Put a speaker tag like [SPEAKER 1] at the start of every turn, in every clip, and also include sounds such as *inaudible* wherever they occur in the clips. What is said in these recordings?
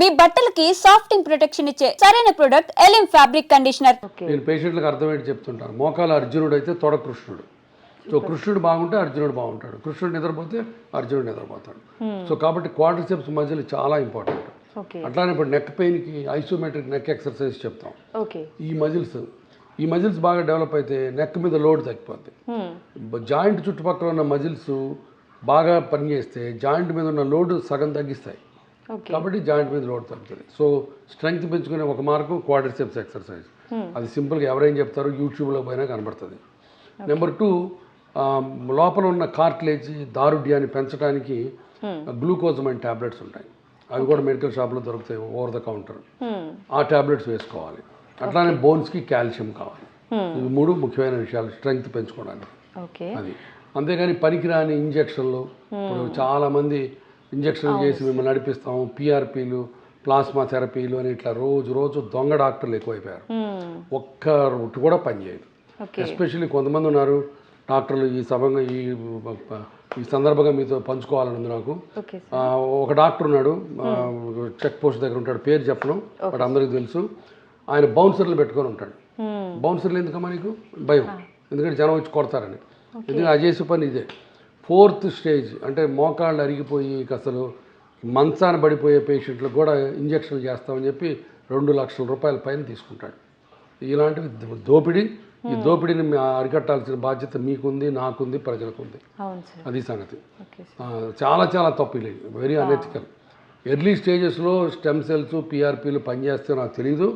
[SPEAKER 1] మీ బట్టలకి సాఫ్టింగ్ ప్రొటెక్షన్ ఇచ్చే సరైన ప్రొడక్ట్ ఎలిమ్ ఫ్యాబ్రిక్ కండిషనర్
[SPEAKER 2] ఓకే
[SPEAKER 3] నేను పేషెంట్లకు అర్థమయ్యేది చెప్తుంటాను. మోకాల అర్జునుడు అయితే తొడ కృష్ణుడు. సో కృష్ణుడు బాగుంటే అర్జునుడు బాగుంటాడు. కృష్ణుడు నిద్రపోతే అర్జునుడు నిద్రపోతాడు. సో కాబట్టి క్వాడ్రిసెప్స్ మధ్యలో చాలా ఇంపార్టెంట్
[SPEAKER 2] ఓకే
[SPEAKER 3] అట్లానే ఇప్పుడు నెక్ పెయిన్కి ఐసోమెట్రిక్ నెక్ ఎక్సర్సైజ్ చెప్తాం.
[SPEAKER 2] ఓకే
[SPEAKER 3] ఈ మజిల్స్ ఈ మజిల్స్ బాగా డెవలప్ అయితే నెక్ మీద లోడ్ తగ్గిపోద్ది. జాయింట్ చుట్టుపక్కల ఉన్న మజిల్స్ బాగా పనిచేస్తే జాయింట్ మీద ఉన్న లోడ్ సగం తగ్గిస్తాయి. కాబట్టి జాయింట్ మీద లోడ్ తగ్గుతుంది. సో స్ట్రెంగ్త్ పెంచుకునే ఒక మార్గం క్వాడ్రిసెప్స్ ఎక్సర్సైజ్. అది సింపుల్గా ఎవరైనా చెప్తారో యూట్యూబ్లో పోయినా కనబడుతుంది. నెంబర్ టూ లోపల ఉన్న కార్ట్లేజ్ దారుఢ్యాన్ని పెంచడానికి గ్లూకోజమైన్ ట్యాబ్లెట్స్ ఉంటాయి. అవి కూడా మెడికల్ షాప్లో దొరుకుతాయి ఓవర్ ద కౌంటర్. ఆ ట్యాబ్లెట్స్ వేసుకోవాలి. అట్లానే బోన్స్కి కాల్షియం కావాలి. ఇవి మూడు ముఖ్యమైన విషయాలు స్ట్రెంగ్త్ పెంచుకోవడానికి. అది. అంతేగాని పనికిరాని ఇంజక్షన్లు. ఇప్పుడు చాలామంది ఇంజక్షన్లు చేసి మిమ్మల్ని నడిపిస్తాము. పిఆర్పీలు ప్లాస్మా థెరపీలు అని ఇట్లా రోజు రోజు దొంగ డాక్టర్లు ఎక్కువైపోయారు. ఒక్క రూట్ కూడా పనిచేయదు ఎస్పెషల్లీ కొంతమంది ఉన్నారు. డాక్టర్లు ఈ సభంగా ఈ ఈ సందర్భంగా మీతో పంచుకోవాలని ఉంది నాకు. ఒక డాక్టర్ ఉన్నాడు. చెక్ పోస్ట్ దగ్గర ఉంటాడు. పేరు చెప్పడం బట్ అందరికీ తెలుసు. ఆయన బౌన్సర్లు పెట్టుకొని ఉంటాడు. బౌన్సర్లు ఎందుకమ్మా నీకు? భయం. ఎందుకంటే జనం వచ్చి కొడతారని. ఎందుకంటే అది చేసే పని ఇదే. ఫోర్త్ స్టేజ్ అంటే మోకాళ్ళు అరిగిపోయి అసలు మంచాన పడిపోయే పేషెంట్లకు కూడా ఇంజక్షన్లు చేస్తామని చెప్పి రెండు లక్షల రూపాయల పైన తీసుకుంటాడు. ఇలాంటివి దోపిడీ. ఈ దోపిడీని అరికట్టాల్సిన బాధ్యత మీకుంది నాకుంది ప్రజలకు ఉంది అది సంగతి. చాలా చాలా తప్పు ఇది. వెరీ అనెథికల్ ఎర్లీ స్టేజెస్లో స్టెమ్ సెల్స్ పిఆర్పీలు పనిచేస్తే నాకు తెలియదు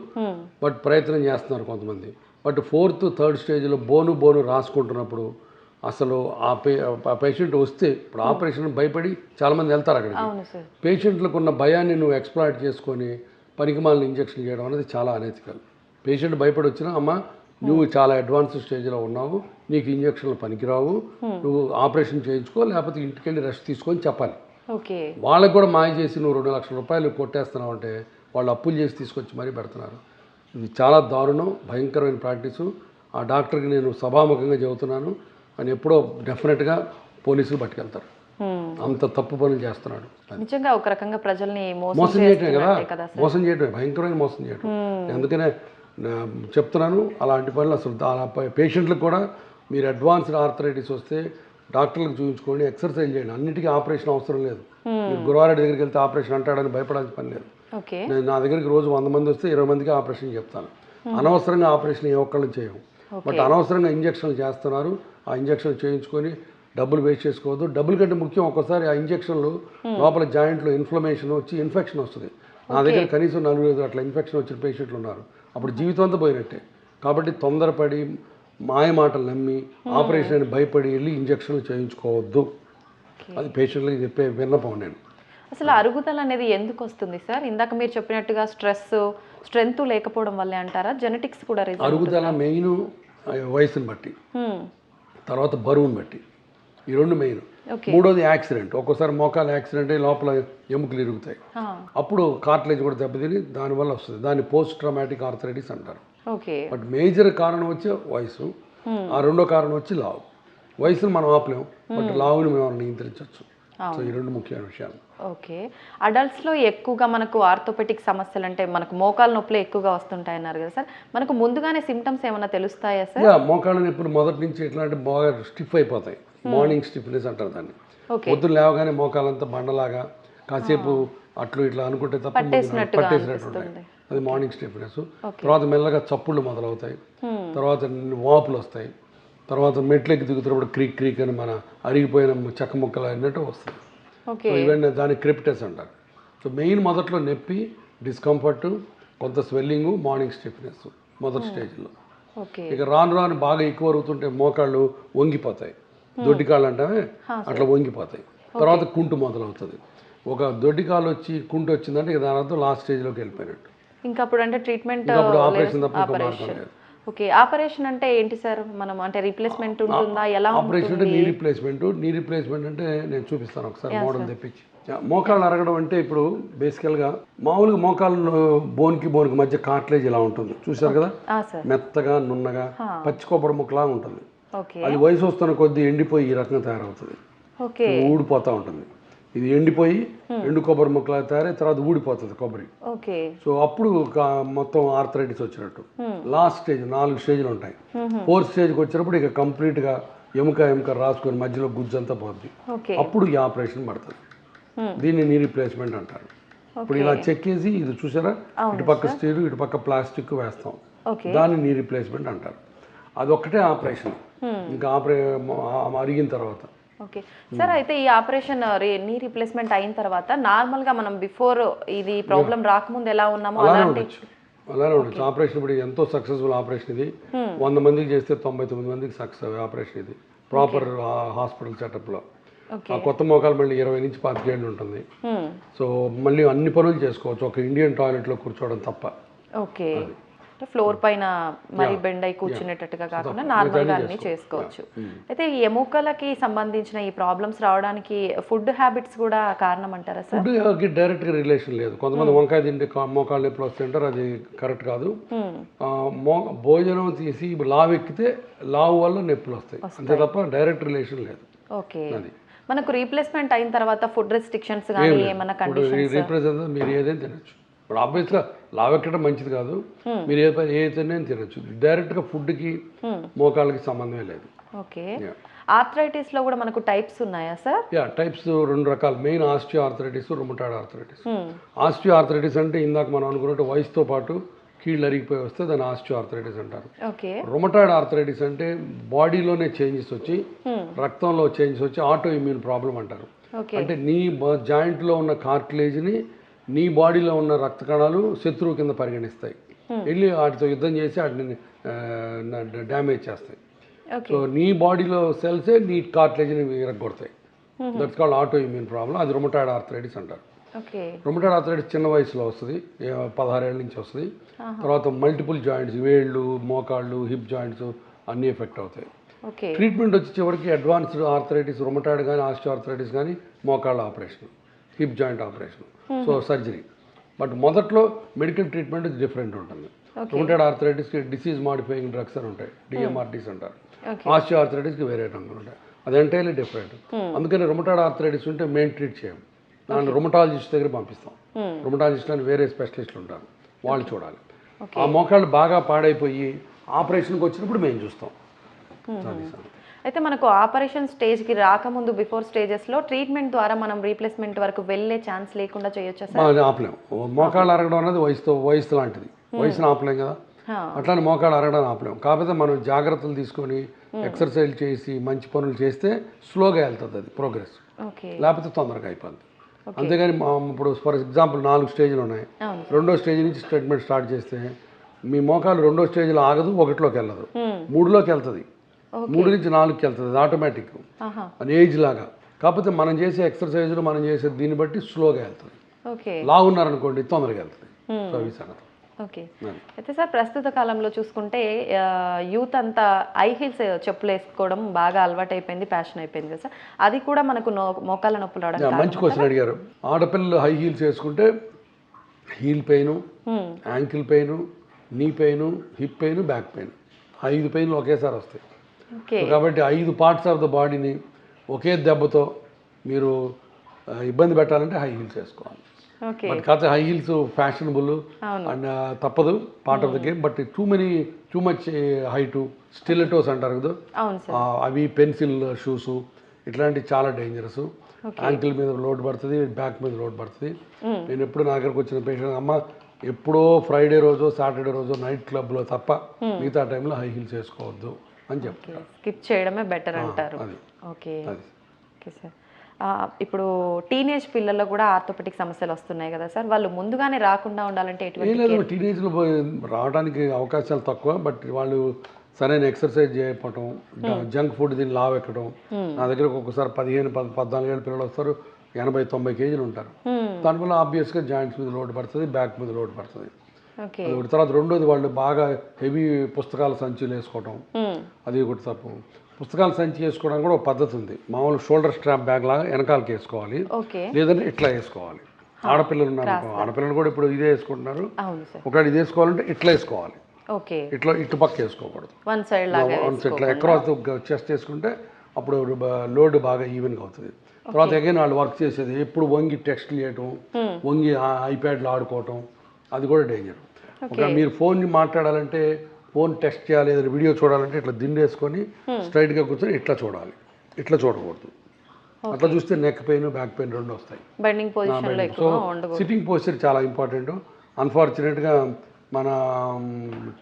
[SPEAKER 3] బట్ ప్రయత్నం చేస్తున్నారు కొంతమంది. బట్ ఫోర్త్ థర్డ్ స్టేజ్లో బోను బోను రాసుకుంటున్నప్పుడు అసలు ఆ పేషెంట్ వస్తే ఇప్పుడు ఆపరేషన్ భయపడి చాలామంది వెళ్తారు అక్కడికి. పేషెంట్లకు ఉన్న భయాన్ని నువ్వు ఎక్స్ప్లాయిట్ చేసుకొని పనికిమాలిన ఇంజక్షన్ చేయడం అనేది చాలా అనెథికల్ పేషెంట్ భయపడి వచ్చినా అమ్మ నువ్వు చాలా అడ్వాన్స్ స్టేజ్లో ఉన్నావు నీకు ఇంజక్షన్లు పనికిరావు నువ్వు ఆపరేషన్ చేయించుకో లేకపోతే ఇంటికి వెళ్ళి రెస్ట్ తీసుకొని చెప్పాలి. వాళ్ళకి కూడా మాయ చేసి నువ్వు రెండు లక్షల రూపాయలు కొట్టేస్తున్నావు అంటే వాళ్ళు అప్పులు చేసి తీసుకొచ్చి మరీ పెడుతున్నారు. ఇది చాలా దారుణం భయంకరమైన ప్రాక్టీసు. ఆ డాక్టర్కి నేను సభాముఖంగా చెబుతున్నాను. అని ఎప్పుడో డెఫినెట్గా పోలీసులు పట్టుకెళ్తారు. అంత తప్పు పనులు చేస్తున్నాడు.
[SPEAKER 2] నిజంగా ఒక రకంగా ప్రజల్ని మోసం
[SPEAKER 3] చేయటమే కదా? మోసం చేయటమే భయంకరమైన మోసం చేయటం. అందుకనే చెప్తున్నాను అలాంటి పనులు అసలు దా- పేషెంట్లకు కూడా మీరు అడ్వాన్స్డ్ ఆర్థరైటిస్ వస్తే డాక్టర్లకు చూపించుకోండి ఎక్సర్సైజ్ చేయండి. అన్నిటికీ ఆపరేషన్ అవసరం లేదు. మీరు గురువారెడ్డి దగ్గరికి వెళ్తే ఆపరేషన్ అంటాడని భయపడాల్సిన పని లేదు. నేను నా దగ్గరికి రోజు వంద మంది వస్తే ఇరవై మందికి ఆపరేషన్ చెప్తాను. అనవసరంగా ఆపరేషన్ ఏ ఒక్కళ్ళని చేయం బట్ అనవసరంగా ఇంజక్షన్లు చేస్తున్నారు. ఆ ఇంజక్షన్ చేయించుకొని డబ్బులు వేస్ట్ చేసుకోవద్దు. డబ్బుల కంటే ముఖ్యం ఒక్కసారి ఆ ఇంజక్షన్లు లోపల జాయింట్లో ఇన్ఫ్లమేషన్ వచ్చి ఇన్ఫెక్షన్ వస్తుంది. నా దగ్గర కనీసం నలుగురు ఐదు అట్లా ఇన్ఫెక్షన్ వచ్చిన పేషెంట్లు ఉన్నారు. అప్పుడు జీవితం అంతా పోయినట్టే. కాబట్టి తొందరపడి మాయ మాటలు నమ్మి ఆపరేషన్ అని భయపడి వెళ్ళి ఇంజక్షన్లు చేయించుకోవద్దు. అది పేషెంట్లకి చెప్పే విన్నపం నేను.
[SPEAKER 2] అసలు అరుగుదల అనేది ఎందుకు వస్తుంది సార్? ఇందాక మీరు చెప్పినట్టుగా స్ట్రెస్ స్ట్రెంగ్త్ లేకపోవడం వల్లే అంటారా? జెనెటిక్స్ కూడా
[SPEAKER 3] అరుగుదల మెయిన్ వయసుని బట్టి. తర్వాత బరువుని బట్టి. ఈ రెండు మెయిన్. మూడోది యాక్సిడెంట్. ఒక్కోసారి మోకాలు యాక్సిడెంట్ అయ్యి లోపల ఎముకలు ఇరుగుతాయి. అప్పుడు కార్ట్లేజ్ కూడా దెబ్బతిని దానివల్ల వస్తుంది. దాన్ని పోస్ట్ ట్రామాటిక్ ఆర్థరైటిస్ అంటారు. బట్ మేజర్ కారణం వచ్చి వయసు. ఆ రెండో కారణం వచ్చి లావు. వయసును మనం ఆపలేం బట్ లావుని మనం నియంత్రించవచ్చు. సో ఈ రెండు ముఖ్యమైన విషయాలు.
[SPEAKER 2] ఓకే. అడల్ట్స్లో ఎక్కువగా మనకు ఆర్థోపెటిక్ సమస్యలు అంటే మనకు మోకాలు నొప్పులు ఎక్కువగా వస్తుంటాయి అన్నారు కదా సార్. మనకు ముందుగానే సిమ్టమ్స్ ఏమైనా తెలుస్తాయా సార్?
[SPEAKER 3] మోకాళ్ళ నొప్పులు మొదటి నుంచి ఎట్లాంటి బాగా స్టిఫ్ అయిపోతాయి. మార్నింగ్ స్టిఫ్నెస్ అంటారు దాన్ని.
[SPEAKER 2] ఓకే.
[SPEAKER 3] పొద్దున్న లేవగానే మోకాలంతా బండలాగా కాసేపు అట్లు ఇట్లా అనుకుంటే తప్ప పట్టేసినట్టు ఉంటాయి. అది మార్నింగ్ స్టిఫ్నెస్. తర్వాత మెల్లగా చప్పుళ్ళు మొదలవుతాయి. తర్వాత వాపులు వస్తాయి. తర్వాత మెట్లెక్కి దిగుతున్నప్పుడు క్రీక్ క్రీక్ అని మన అరిగిపోయిన చెక్క ముక్కలు అన్నట్టు వస్తుంది. సో ఇవన్నీ దాన్ని క్రిప్టెస్ అంటారు. సో మెయిన్ మొదట్లో నొప్పి డిస్కంఫర్ట్ కొంత స్వెల్లింగ్ మార్నింగ్ స్టిఫ్నెస్ మొదటి స్టేజ్లో. ఇక రాను రాను బాగా ఎక్కువ అరుగుతుంటే మోకాళ్ళు వంగిపోతాయి. దొడ్డికాళ్ళు అంటే అట్లా వంగిపోతాయి. తర్వాత కుంటు మొదలవుతుంది. ఒక దొడ్డికాలు వచ్చి కుంటు వచ్చిందంటే ఇక దాని అర్థం లాస్ట్ స్టేజ్లోకి వెళ్ళిపోయినట్టు.
[SPEAKER 2] ఇంకా అప్పుడు అంటే ట్రీట్మెంట్
[SPEAKER 3] అప్పుడు ఆపరేషన్ తప్ప మార్గం లేదు.
[SPEAKER 2] ఓకే ఆపరేషన్ అంటే ఏంటి సార్? మనం అంటే రీప్లేస్మెంట్ ఉంటుందా? ఎలా
[SPEAKER 3] ఆపరేషన్ అంటే నీ రీప్లేస్మెంట్ నీ రీప్లేస్మెంట్ అంటే నేను చూపిస్తాను ఒకసారి మోడల్ తెప్పించి. మోకాళ్ళు అరగడం అంటే ఇప్పుడు బేసికల్గా మామూలుగా మోకాళ్ళు బోన్కి బోన్కి మధ్య కార్ట్లేజ్ ఇలా ఉంటుంది. చూశారు కదా? మెత్తగా నున్నగా పచ్చి కొబ్బరి ముక్కలా ఉంటుంది. అది వయసు వస్తున్న కొద్దీ ఎండిపోయి ఈ రకంగా తయారవుతుంది. ఊడిపోతూ ఉంటుంది. ఇది ఎండిపోయి ఎండు కొబ్బరి ముక్కలు తయారై తర్వాత ఊడిపోతుంది కొబ్బరి. సో అప్పుడు మొత్తం ఆర్థరైటిస్ వచ్చినట్టు. లాస్ట్ స్టేజ్ నాలుగు స్టేజ్లు ఉంటాయి. ఫోర్త్ స్టేజ్కి వచ్చినప్పుడు ఇక కంప్లీట్గా ఎముక ఎముక రాసుకొని మధ్యలో గుజ్జంతా పోద్ది. అప్పుడు ఈ ఆపరేషన్ పడుతుంది.
[SPEAKER 2] Hmm.
[SPEAKER 3] దీన్ని నీ రీప్లేస్మెంట్ అంటారు. ఇప్పుడు ఇలా చెక్కేసి ఇది చూసారా? ఇటుపక్క స్టీల్ ఇటుపక్క ప్లాస్టిక్ వేస్తాం. దాన్ని నీ రీప్లేస్మెంట్ అంటారు. అదొక్కటే ఆపరేషన్. ఇంకా ఆపరే అరిగిన తర్వాత.
[SPEAKER 2] ఓకే. సార్ అయితే ఈ ఆపరేషన్ నీ రీప్లేస్మెంట్ అయిన తర్వాత నార్మల్గా మనం బిఫోర్ ఇది ప్రాబ్లం రాకముందు ఎలా ఉన్నామో అలాంటి
[SPEAKER 3] ఉండొచ్చు. అలానే ఉండొచ్చు. ఆపరేషన్ ఇప్పుడు ఎంతో సక్సెస్ఫుల్ ఆపరేషన్ ఇది. వంద మందికి చేస్తే తొంభై తొమ్మిది మందికి సక్సెస్ ఆపరేషన్ ఇది. ప్రాపర్ హాస్పిటల్ సెటప్లో. ఆ కొత్త మోకాలు మళ్ళీ ఇరవై నుంచి పాతికేళ్ళు ఉంటుంది.
[SPEAKER 2] Hmm.
[SPEAKER 3] సో మళ్ళీ అన్ని పనులు చేసుకోవచ్చు. ఒక ఇండియన్ టాయిలెట్లో కూర్చోవడం తప్ప.
[SPEAKER 2] ఓకే ఫ్లోర్ పైన మరి బెండ్ అయి కూర్చునేటట్టుగా కాకుండా నార్మల్గా అన్ని చేసుకోవచ్చు. అయితే ఈ ఎముకలకి సంబంధించిన ఈ ప్రాబ్లమ్స్ రావడానికి ఫుడ్ హ్యాబిట్స్ కూడా కారణం అంటారా సార్
[SPEAKER 3] ఫుడ్కి డైరెక్ట్గా రిలేషన్ లేదు. కొంతమంది వంకాయ తింటే మోకాళ్ళు నొప్పులు వస్తుంటారు అది కరెక్ట్ కాదు. మో భోజనం తీసి లావు ఎక్కితే లావు వల్ల నొప్పులు వస్తాయి. అంతే తప్ప డైరెక్ట్ రిలేషన్ లేదు.
[SPEAKER 2] ఓకే. మనకు రీప్లేస్మెంట్ అయిన తర్వాత ఫుడ్ రెస్ట్రిక్షన్స్ కానీ ఏమైనా
[SPEAKER 3] ఇప్పుడు
[SPEAKER 2] కండిషన్
[SPEAKER 3] రీప్రజెంట్ మీరు ఏదైనా తినచ్చు. ఇప్పుడు ఆబ్వియస్గా లావు ఎక్కడం మంచిది కాదు. మీరు ఏ ఏ తినే తినచ్చు. డైరెక్ట్గా ఫుడ్కి మోకాళ్ళకి సంబంధమే లేదు.
[SPEAKER 2] ఓకే. ఆర్థరైటిస్లో కూడా మనకు టైప్స్ ఉన్నాయా సార్?
[SPEAKER 3] యా టైప్స్ రెండు రకాలు. Main osteo arthritis rheumatoid arthritis osteo arthritis అంటే ఇందాక మనం అనుకున్నట్టు వయసుతో పాటు కీళ్ళు అరిగిపోయి వస్తే దాన్ని ఆస్టియో ఆర్థరైటిస్ అంటారు. రొమటాయిడ్ ఆర్థరైటిస్ అంటే బాడీలోనే చేంజెస్ వచ్చి రక్తంలో చేంజెస్ వచ్చి ఆటో ఇమ్యూన్ ప్రాబ్లం అంటారు అంటే నీ జాయింట్లో ఉన్న కార్టిలేజ్ని నీ బాడీలో ఉన్న రక్త కణాలు శత్రువు కింద పరిగణిస్తాయి. వెళ్ళి వాటితో యుద్ధం చేసి వాటిని డ్యామేజ్ చేస్తాయి. సో నీ బాడీలో సెల్సే నీ కార్టిలేజ్ని విరగొడతాయి that's called auto immune problem అది రొమటాయిడ్ ఆర్థరైటిస్ అంటారు. రొమటాయిడ్ ఆర్థరైటిస్ చిన్న వయసులో వస్తుంది. పదహారేళ్ళ నుంచి వస్తుంది. తర్వాత మల్టిపుల్ జాయింట్స్ వేళ్ళు మోకాళ్ళు హిప్ జాయింట్స్ అన్నీ ఎఫెక్ట్ అవుతాయి. ట్రీట్మెంట్ వచ్చి చివరికి అడ్వాన్స్డ్ ఆర్థరైటిస్ రొమటాయిడ్ కానీ ఆస్టియో ఆర్థరైటిస్ కానీ మోకాళ్ళ operation hip joint operation so surgery but మొదట్లో మెడికల్ ట్రీట్మెంట్ డిఫరెంట్ ఉంటుంది. రొమటాయిడ్ ఆర్థరైటిస్కి డిసీజ్ మాడిఫైయింగ్ డ్రగ్స్ అని ఉంటాయి. డిఎంఆర్టీస్ అంటారు.
[SPEAKER 2] Okay.
[SPEAKER 3] ఆస్టియో ఆర్థరైటిస్కి వేరే రంగులు ఉంటాయి. అది ఎంటైర్లీ డిఫరెంట్ అందుకని రొమటాయిడ్ ఆర్థరైటిస్ ఉంటే మేము ట్రీట్ చేయం. దాన్ని రొమటాలజిస్ట్ దగ్గర పంపిస్తాం. రొమటాలజిస్ట్ అని వేరే స్పెషలిస్టులు ఉంటారు. వాళ్ళు చూడాలి. ఆ మోకాళ్ళు బాగా పాడైపోయి ఆపరేషన్కి వచ్చినప్పుడు మేము చూస్తాం. సంగతి.
[SPEAKER 2] అయితే మనకు ఆపరేషన్ స్టేజ్కి రాకముందు బిఫోర్ స్టేజెస్లో ట్రీట్మెంట్ ద్వారా మనం రీప్లేస్మెంట్ వరకు వెళ్ళే ఛాన్స్ లేకుండా చేయొచ్చా సార్?
[SPEAKER 3] మా- అది ఆపలేం. ఓ మోకాళ్ళు అరగడం అనేది వయసుతో వయసు లాంటిది. వయసును ఆపలేం కదా. అట్లానే మోకాళ్ళు అరగడం ఆపలేం. కాకపోతే మనం జాగ్రత్తలు తీసుకొని ఎక్సర్సైజ్ చేసి మంచి పనులు చేస్తే స్లోగా వెళ్తుంది అది ప్రోగ్రెస్. లేకపోతే తొందరగా అయిపోద్ది. అంతేగాని ఇప్పుడు ఫర్ ఎగ్జాంపుల్ నాలుగు స్టేజ్లు ఉన్నాయి. రెండో స్టేజ్ నుంచి ట్రీట్మెంట్ స్టార్ట్ చేస్తే మీ మోకాలు రెండో స్టేజ్లో ఆగదు ఒకటిలోకి వెళ్ళదు. మూడులోకి వెళ్తుంది. మూడు నుంచి నాలుగుకి వెళ్తుంది ఆటోమేటిక్ అది ఏజ్ లాగా. కాకపోతే మనం చేసే ఎక్సర్సైజులు మనం చేసే దీన్ని బట్టి స్లోగా వెళ్తుంది.
[SPEAKER 2] ఓకే
[SPEAKER 3] లావున్నారనుకోండి తొందరగా వెళ్తుంది. ఈ సంగతి
[SPEAKER 2] ఓకే
[SPEAKER 3] అది.
[SPEAKER 2] అయితే సార్ ప్రస్తుత కాలంలో చూసుకుంటే యూత్ అంతా ఐ హీల్స్ చెప్పులు వేసుకోవడం బాగా అలవాటు అయిపోయింది ప్యాషన్ అయిపోయింది కదా సార్. అది కూడా మనకు మోకాళ్ళ నొప్పులు రావడం
[SPEAKER 3] మంచి క్వశ్చన్ అడిగారు. ఆడపిల్లలు హై హీల్స్ వేసుకుంటే heel pain ankle pain knee pain hip pain back pain ఐదు పెయిన్లు ఒకేసారి వస్తాయి. కాబట్టి ఐదు పార్ట్స్ ఆఫ్ ద బాడీని ఒకే దెబ్బతో మీరు ఇబ్బంది పెట్టాలంటే హై హీల్స్ వేసుకోవాలి. బట్ కాకపోతే హై హీల్స్ ఫ్యాషనబుల్. అండ్ తప్పదు part of the game but too many too much height stilettos అంటారు కదా? అవి పెన్సిల్ షూస్ ఇట్లాంటివి చాలా డేంజరస్ యాంకిల్ మీద లోడ్ పడుతుంది బ్యాక్ మీద లోడ్ పడుతుంది. నేను ఎప్పుడు నా దగ్గరకు వచ్చిన పేషెంట్ అమ్మ ఎప్పుడో ఫ్రైడే రోజు సాటర్డే రోజు నైట్ క్లబ్లో తప్ప మిగతా టైంలో హై హీల్స్ వేసుకోవద్దు. అని చెప్తాను
[SPEAKER 2] స్కిప్ చేయడమే బెటర్ అంటారు. ఓకే. Okay sir. ఇప్పుడు టీనేజ్ పిల్లల్లో కూడా ఆర్థోపెటిక్ సమస్యలు వస్తున్నాయి కదా సార్. వాళ్ళు ముందుగానే రాకుండా ఉండాలంటే ఎటువంటి
[SPEAKER 3] టీనేజ్లో రావడానికి అవకాశాలు తక్కువ బట్ వాళ్ళు సరైన ఎక్సర్సైజ్ చేయకపోవటం జంక్ ఫుడ్ దీన్ని లావ్ ఎక్కడం నా దగ్గర ఒక్కొక్కసారి పదిహేను పద్ పద్నాలుగు ఏళ్ళ పిల్లలు వస్తారు ఎనభై తొంభై కేజీలు ఉంటారు. దానివల్ల ఆబ్వియస్గా జాయింట్స్ మీద లోడ్ పడుతుంది బ్యాక్ మీద లోడ్ పడుతుంది. ఒకటి. తర్వాత రెండోది వాళ్ళు బాగా హెవీ పుస్తకాల సంచులు వేసుకోవటం. అది ఒకటి తప్పు. పుస్తకాల సంచి వేసుకోవడానికి కూడా ఒక పద్ధతి ఉంది. మామూలు షోల్డర్ స్ట్రాప్ బ్యాగ్ లాగా వెనకాలకి వేసుకోవాలి. లేదంటే ఇట్లా వేసుకోవాలి. ఆడపిల్లలు ఉన్నారు ఆడపిల్లలు కూడా ఇప్పుడు ఇదే వేసుకుంటున్నారు. ఒకవేళ ఇది వేసుకోవాలంటే ఇట్లా వేసుకోవాలి. ఇట్లా ఇటు పక్క వేసుకోకూడదు.
[SPEAKER 2] వన్ సైడ్ లాగా
[SPEAKER 3] వన్స్ ఇట్లా అక్రాస్ చెస్ట్ వేసుకుంటే అప్పుడు లోడ్ బాగా ఈవెన్గా అవుతుంది. తర్వాత అగైన్ వాళ్ళు వర్క్ చేసేది ఎప్పుడు వంగి టెక్స్ట్ చేయటం వంగి ఐప్యాడ్లో ఆడుకోవటం అది కూడా డేంజర్ ఒక మీరు ఫోన్ మాట్లాడాలంటే ఫోన్ టెస్ట్ చేయాలి ఏదైనా వీడియో చూడాలంటే ఇట్లా దిండేసుకొని స్ట్రైట్గా కూర్చొని ఇట్లా చూడాలి. ఇట్లా చూడకూడదు. అట్లా చూస్తే నెక్ పెయిన్ బ్యాక్ పెయిన్ రెండు వస్తాయి. సో సిట్టింగ్ పోస్చర్ చాలా ఇంపార్టెంట్ అన్ఫార్చునేట్గా మన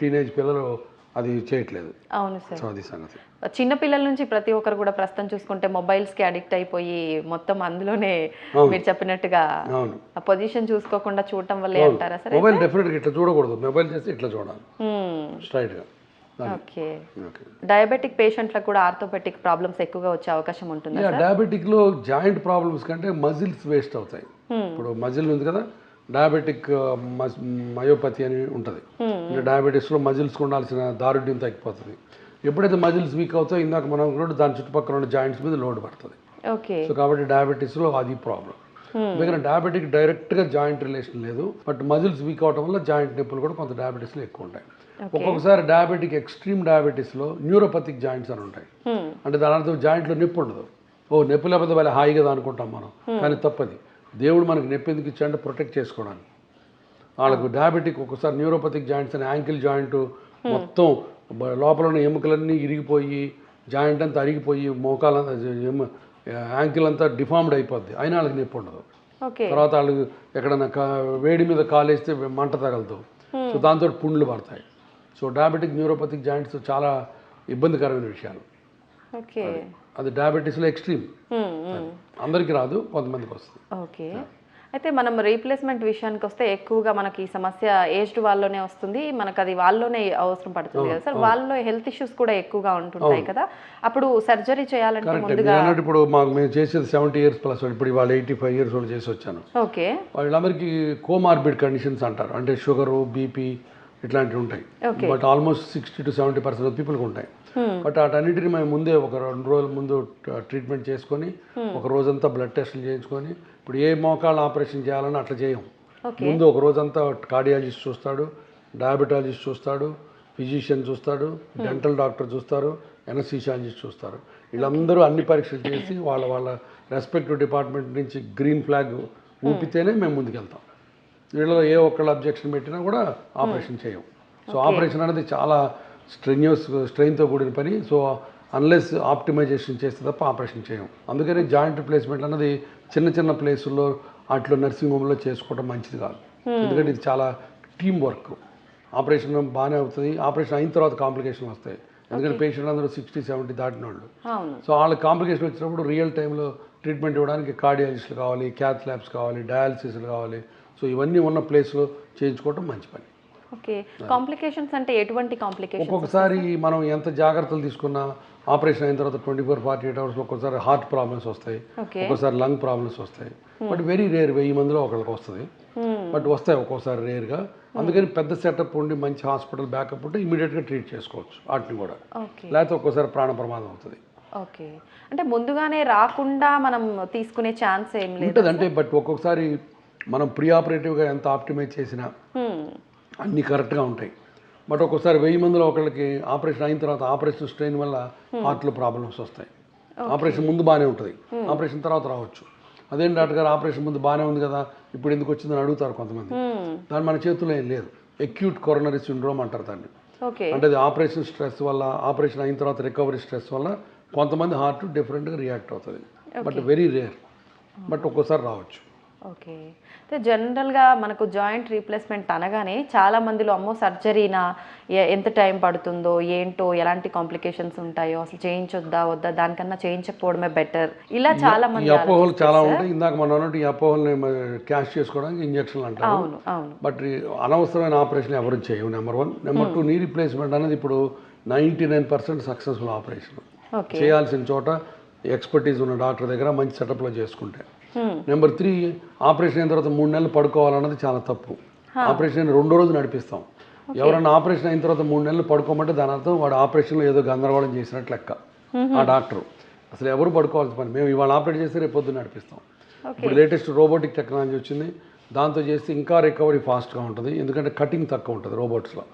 [SPEAKER 3] టీనేజ్ పిల్లలు అది చేయట్లేదు.
[SPEAKER 2] అవును సార్.
[SPEAKER 3] సో అది సంగతి.
[SPEAKER 2] చిన్న పిల్లల నుంచి ప్రతి ఒక్కరు కూడా ప్రస్తుతం చూసుకుంటే మొబైల్స్కి అడిక్ట్ అయిపోయి మొత్తం అందులోనే మీరు చెప్పినట్టుగా ఆ పొజిషన్ చూసుకోకుండా చూడటం వల్లే అంటారా సరే?
[SPEAKER 3] మొబైల్ డెఫినెట్గా ఇట్లా చూడకూడదు. మొబైల్ చేస్తే ఇట్లా చూడాలి. స్ట్రైట్గా.
[SPEAKER 2] ఓకే.
[SPEAKER 3] ఓకే.
[SPEAKER 2] డయాబెటిక్ పేషెంట్లకు కూడా ఆర్థోపెటిక్ ప్రాబ్లమ్స్ ఎక్కువగా వచ్చే అవకాశం ఉంటుందా
[SPEAKER 3] యా డయాబెటిక్లో జాయింట్ ప్రాబ్లమ్స్ కంటే మజిల్స్ వేస్ట్ అవుతాయి. ఇప్పుడు మజిల్ ఉంది కదా డయాబెటిక్ మయోపతి అని ఉంటుంది. అంటే డయాబెటిక్స్లో మజిల్స్కి ఉండాల్సిన దారుఢ్యం తగ్గిపోతుంది. ఎప్పుడైతే మజిల్స్ వీక్ అవుతాయో ఇందాక మనం కూడా దాని చుట్టుపక్కల ఉన్న జాయింట్స్ మీద లోడ్ పడుతుంది.
[SPEAKER 2] ఓకే.
[SPEAKER 3] సో కాబట్టి డయాబెటీస్లో అది ప్రాబ్లం. ఎందుకంటే డయాబెటిక్ డైరెక్ట్గా జాయింట్ రిలేషన్ లేదు. బట్ మజిల్స్ వీక్ అవడం వల్ల జాయింట్ నొప్పులు కూడా కొంత డయాబెటీస్లో ఎక్కువ ఉంటాయి. ఒక్కొక్కసారి డయాబెటిక్ ఎక్స్ట్రీమ్ డయాబెటీస్లో న్యూరోపతిక్ జాయింట్స్ అని ఉంటాయి. అంటే దాని అర్థం జాయింట్లో నొప్పి ఉండదు. ఓ నొప్పి లేకపోతే వాళ్ళ హాయి కదా అనుకుంటాం మనం. కానీ తప్పది. దేవుడు మనకి నొప్పి ఎందుకు ఇచ్చాడంటే ప్రొటెక్ట్ చేసుకోవడానికి. వాళ్ళకు డయాబెటిక్ ఒక్కొక్కసారి న్యూరోపతిక్ జాయింట్స్ అని యాంకిల్ జాయింట్ మొత్తం లోపల ఉన్న ఎముకలన్నీ ఇరిగిపోయి జాయింట్ అంతా అరిగిపోయి మోకాలంతా యాంకిల్ అంతా డిఫార్మ్డ్ అయిపోద్ది. అయినా వాళ్ళకి నొప్పి ఉండదు. తర్వాత వాళ్ళు ఎక్కడన్నా వేడి మీద కాలేస్తే మంట తగలదు. సో దాంతో పుండ్లు పడతాయి. సో డయాబెటిక్ న్యూరోపతిక్ జాయింట్స్ చాలా ఇబ్బందికరమైన విషయాలు.
[SPEAKER 2] ఓకే.
[SPEAKER 3] అది డయాబెటీస్లో ఎక్స్ట్రీమ్ అందరికీ రాదు కొంతమందికి వస్తుంది.
[SPEAKER 2] ఓకే. అయితే మనం రీప్లేస్మెంట్ విషయానికి వస్తే ఎక్కువగా మనకి ఈ సమస్య ఏజ్డ్ వాళ్ళలోనే వస్తుంది. మనకు అది వాళ్ళలోనే అవసరం పడుతుంది కదా సార్. వాళ్ళలో హెల్త్ ఇష్యూస్ కూడా ఎక్కువగా ఉంటుంటాయి కదా. అప్పుడు సర్జరీ చేయాలంటే ముందుగా
[SPEAKER 3] ఇప్పుడు మాకు మేము చేసేది సెవెంటీ ఇయర్స్ ప్లస్ ఇప్పుడు ఎయిటీ ఫైవ్ ఇయర్స్ వాళ్ళు చేసి వచ్చాను
[SPEAKER 2] ఓకే.
[SPEAKER 3] వాళ్ళందరికీ కోమార్బిడ్ కండిషన్స్ అంటారు. అంటే షుగరు బీపీ ఇట్లాంటివి ఉంటాయి. But almost sixty to seventy percent of పీపుల్కి ఉంటాయి. బట్ వాటన్నిటిని మేము ముందే ఒక రెండు రోజుల ముందు ట్రీట్మెంట్ చేసుకొని ఒక రోజంతా బ్లడ్ టెస్టులు చేయించుకొని ఇప్పుడు ఏ మోకాళ్ళ ఆపరేషన్ చేయాలని అట్లా చేయం. ముందు ఒక రోజంతా కార్డియాలజిస్ట్ చూస్తాడు డయాబెటాలజిస్ట్ చూస్తాడు ఫిజిషియన్ చూస్తాడు డెంటల్ డాక్టర్ చూస్తారు ఎనస్థీషియాలజిస్ట్ చూస్తారు. వీళ్ళందరూ అన్ని పరీక్షలు చేసి వాళ్ళ వాళ్ళ రెస్పెక్టివ్ డిపార్ట్మెంట్ నుంచి గ్రీన్ ఫ్లాగ్ ఊపితేనే మేము ముందుకెళ్తాం. వీళ్ళలో ఏ ఒక్కళ్ళు అబ్జెక్షన్ పెట్టినా కూడా ఆపరేషన్ చేయం. సో ఆపరేషన్ అనేది చాలా స్ట్రెన్యూస్ స్ట్రెయిన్తో కూడిన పని. సో అన్లెస్ ఆప్టిమైజేషన్ చేస్తే తప్ప ఆపరేషన్ చేయం. అందుకని జాయింట్ రిప్లేస్మెంట్ అన్నది చిన్న చిన్న ప్లేసుల్లో అట్లా నర్సింగ్ హోమ్లో చేసుకోవడం మంచిది కాదు. ఎందుకంటే ఇది చాలా టీం వర్క్. ఆపరేషన్ బాగానే అవుతుంది. ఆపరేషన్ అయిన తర్వాత కాంప్లికేషన్ వస్తాయి. ఎందుకంటే పేషెంట్ అందరూ సిక్స్టీ సెవెంటీ దాటిన వాళ్ళు సో వాళ్ళకి కాంప్లికేషన్ వచ్చినప్పుడు రియల్ టైంలో ట్రీట్మెంట్ ఇవ్వడానికి కార్డియాలజిస్టులు కావాలి క్యాత్ ల్యాబ్స్ కావాలి డయాలసిస్లు కావాలి. సో ఇవన్నీ ఉన్న ప్లేస్లో చేయించుకోవడం మంచి పని.
[SPEAKER 2] ఓకే. కాంప్లికేషన్స్ అంటే ఎటువంటి కాంప్లికేషన్
[SPEAKER 3] ఒక్కొక్కసారి మనం ఎంత జాగ్రత్తలు తీసుకున్నా ఆపరేషన్ అయిన తర్వాత twenty four forty eight hours ఒక్కోసారి హార్ట్ ప్రాబ్లమ్స్ వస్తాయి.
[SPEAKER 2] ఓకే.
[SPEAKER 3] ఒక్కోసారి లంగ్ ప్రాబ్లమ్స్ వస్తాయి. బట్ వెరీ రేర్ వెయ్యి మందిలో ఒకరికి వస్తుంది. బట్ వస్తాయి ఒక్కోసారి రేర్గా. అందుకని పెద్ద సెటప్ ఉండి మంచి హాస్పిటల్ బ్యాకప్ ఉంటే ఇమీడియట్గా ట్రీట్ చేసుకోవచ్చు వాటిని కూడా. లేకపోతే ఒక్కోసారి ప్రాణ ప్రమాదం అవుతుంది.
[SPEAKER 2] ఓకే. అంటే ముందుగానే రాకుండా మనం తీసుకునే ఛాన్స్ ఏం లేదు
[SPEAKER 3] ఉంటుంది అంటే బట్ ఒక్కొక్కసారి మనం ప్రీ ఆపరేటివ్గా ఎంత ఆప్టిమైజ్ చేసినా. అన్నీ కరెక్ట్గా ఉంటాయి. బట్ ఒక్కోసారి వెయ్యి మందిలో ఒకళ్ళకి ఆపరేషన్ అయిన తర్వాత ఆపరేషన్ స్ట్రెయిన్ వల్ల హార్ట్లో ప్రాబ్లమ్స్ వస్తాయి. ఆపరేషన్ ముందు బాగానే ఉంటుంది. ఆపరేషన్ తర్వాత రావచ్చు. అదేం డాక్టర్ గారు ఆపరేషన్ ముందు బాగానే ఉంది కదా ఇప్పుడు ఎందుకు వచ్చిందని అడుగుతారు కొంతమంది. దాని మన చేతుల్లో ఏం లేదు. ఎక్యూట్ కొరనరీ సిండ్రోమ్ అంటారు దాన్ని. అంటే అది ఆపరేషన్ స్ట్రెస్ వల్ల ఆపరేషన్ అయిన తర్వాత రికవరీ స్ట్రెస్ వల్ల కొంతమంది హార్ట్ డిఫరెంట్గా రియాక్ట్ అవుతుంది. బట్ వెరీ రేర్ బట్ ఒక్కోసారి రావచ్చు.
[SPEAKER 2] ఓకే. అయితే జనరల్గా మనకు జాయింట్ రీప్లేస్మెంట్ అనగానే చాలా మందిలో అమ్మో సర్జరీనా? ఎంత టైం పడుతుందో? ఏంటో? ఎలాంటి కాంప్లికేషన్స్ ఉంటాయో? అసలు చేయించొద్దా? వద్దా? దానికన్నా చేయించకపోవడమే బెటర్. ఇలా చాలా మంది
[SPEAKER 3] అపోహలు చాలా ఉంటాయి. ఇందాక మనం అన్నట్టు ఈ అపోహల్ని క్యాష్ చేసుకోవడానికి ఇంజక్షన్లు అంటారు.
[SPEAKER 2] అవును అవును.
[SPEAKER 3] బట్ అనవసరమైన ఆపరేషన్ ఎవరు చేయవు number one. Number two knee replacement అనేది ఇప్పుడు ninety nine percent successful operation. చేయాల్సిన చోట ఎక్స్పర్టీస్ ఉన్న డాక్టర్ దగ్గర మంచి సెటప్లో చేసుకుంటే. నెంబర్ త్రీ ఆపరేషన్ అయిన తర్వాత మూడు నెలలు పడుకోవాలన్నది చాలా తప్పు. ఆపరేషన్ అయిన రెండో రోజు నడిపిస్తాం. ఎవరైనా ఆపరేషన్ అయిన తర్వాత మూడు నెలలు పడుకోమంటే దాని అర్థం వాడు ఆపరేషన్లో ఏదో గందరగోళం చేసినట్టు లెక్క. ఆ డాక్టర్ అసలు ఎవరు పడుకోవాల్సిన పని? మేము ఇవాళ ఆపరేట్ చేస్తే రేపు పొద్దున్న నడిపిస్తాం. ఇప్పుడు లేటెస్ట్ రోబోటిక్ టెక్నాలజీ వచ్చింది. దాంతో చేస్తే ఇంకా రికవరీ ఫాస్ట్గా ఉంటుంది. ఎందుకంటే కటింగ్ తక్కువ ఉంటుంది రోబోట్స్లో